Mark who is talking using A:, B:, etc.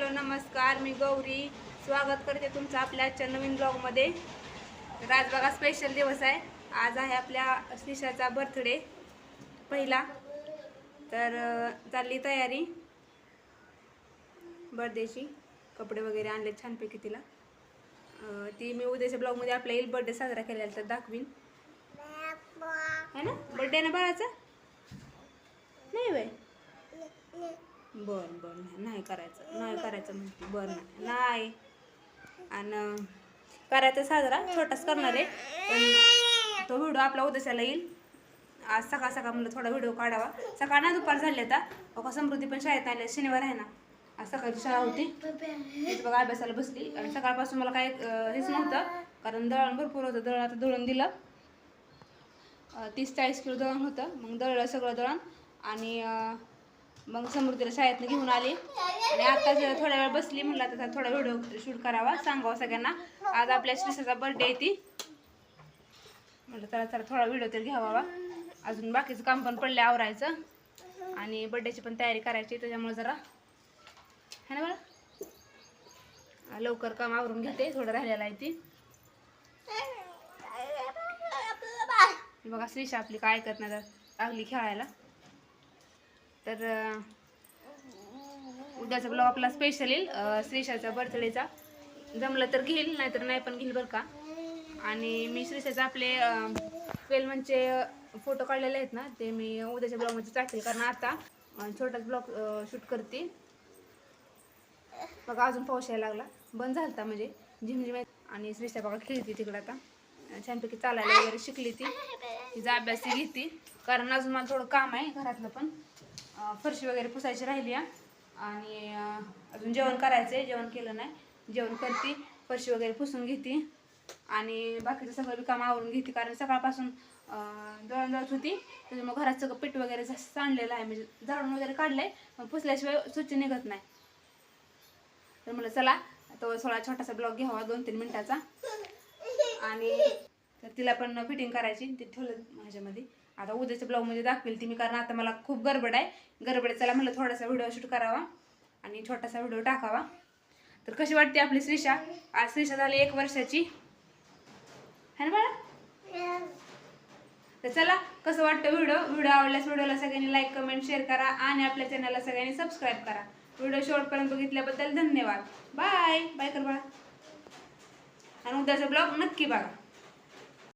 A: Hello नमस्कार मी गौरी. स्वागत करते तुमचं आपल्या आजच्या नवीन ब्लॉगमध्ये. राजबागा स्पेशल दिवस आहे. आज आहे आपल्या श्रीषाचा बर्थडे पहिला. तर चालली तयारी. बर्थडेची कपडे वगैरे आणले छानपैकी तिला. ती मी उद्याच्या ब्लॉगमध्ये आपल्या येईल बर्थडे साजरा केलेला तर दाखवीन. है ना? बर्थडे ना बाळाचा नाही वय बरं बरं नाही नाही करायचं नाही करायचं म्हणते. बरं नाही. आणि करायचं साजरा छोटाच करणार आहे. पण तो व्हिडिओ आपला उद्याच्याला येईल. आज सकाळ सकाळ म्हणलं थोडा व्हिडिओ काढावा. सकाळ ना दुपार झाले आता. बघा समृद्धी पण शाळेत आले शनिवार आहे ना. आज सकाळची शाळा होती. बघा अभ्यासाला बसली. आणि सकाळपासून मला काय हेच नव्हतं. कारण दळण भरपूर होतं. दळण आता दळून दिलं. तीस चाळीस किलो दळण होतं. मग दळलं सगळं दळण. आणि मग समृद्धीला शाळेतनं घेऊन आले. आणि आता जरा थोड्या वेळ बसली म्हणलं आता थोडा व्हिडिओ शूट करावा सांगावा सगळ्यांना. आज आपल्या श्रीषाचा बर्थडे आहे ती. म्हटलं त्याला चला थोडा व्हिडिओ तरी घ्यावा अजून बाकीचं काम पण पडले आवरायचं. आणि बड्डेची पण तयारी करायची त्याच्यामुळे जरा है ना बरं लवकर काम आवरून घेते थोडं राहिलेलं आहे ती. बघा श्रीषा आपली काय ऐकत नाही लागली खेळायला. तर उद्याचा ब्लॉग आपला स्पेशल येईल श्रीशाचा श्रीषाचा बर्थडेचा जमलं तर घेईल नाहीतर नाही पण घेईल बरं का. आणि मी श्रीषाचे आपले ट्वेल्वनचे फोटो काढलेले आहेत ना ते मी उद्याच्या ब्लॉगमध्ये टाकेल. कारण आता छोटाच ब्लॉग शूट करते. बघा अजून पाऊस यायला लागला. बंद झालता म्हणजे झिमझिम आहे. आणि श्रीषा बघा खेळते तिकडं आता. छानपैकी चालायला वगैरे शिकली ती. तिचा अभ्यास ती घेते. कारण अजून मला थोडं काम आहे घरातलं पण. फरशी वगैरे पुसायची राहिली आहे आणि अजून जेवण करायचं आहे जेवण केलं नाही. जेवण करते फरशी वगैरे पुसून घेते. आणि बाकीचं सगळं बी काम आवरून घेते कारण सकाळपासून दळण दळत होती. त्याच्यामुळे घरात सगळं पीठ वगैरे जास्त आणलेलं आहे म्हणजे झाडून वगैरे काढलंय मग पुसल्याशिवाय स्वच्छ निघत नाही. तर म्हटलं चला तो थोडा छोटासा ब्लॉग घ्यावा दोन तीन मिनिटाचा. आणि तर तिला पण फिटिंग करायची ते ठेवलं माझ्यामध्ये. आता उद्याच्या ब्लॉगमध्ये म्हणजे दाखवेल ती मी कारण आता मला खूप गडबड आहे. गडबड चला म्हणलं थोडासा व्हिडिओ शूट करावा आणि छोटासा व्हिडिओ टाकावा. तर कशी वाटते आपली श्रीषा आज श्रीषा झाली एक वर्षाची. है ना बाळा? तर चला कसं वाटतं व्हिडिओ? व्हिडिओ आवडल्यास व्हिडिओला सगळ्यांनी लाईक कमेंट शेअर करा आणि आपल्या चॅनलला सगळ्यांनी सबस्क्राईब करा. व्हिडिओ शेवटपर्यंत बघितल्याबद्दल धन्यवाद. बाय बाय कर बाळा. आणि उद्याचा ब्लॉग नक्की बघा.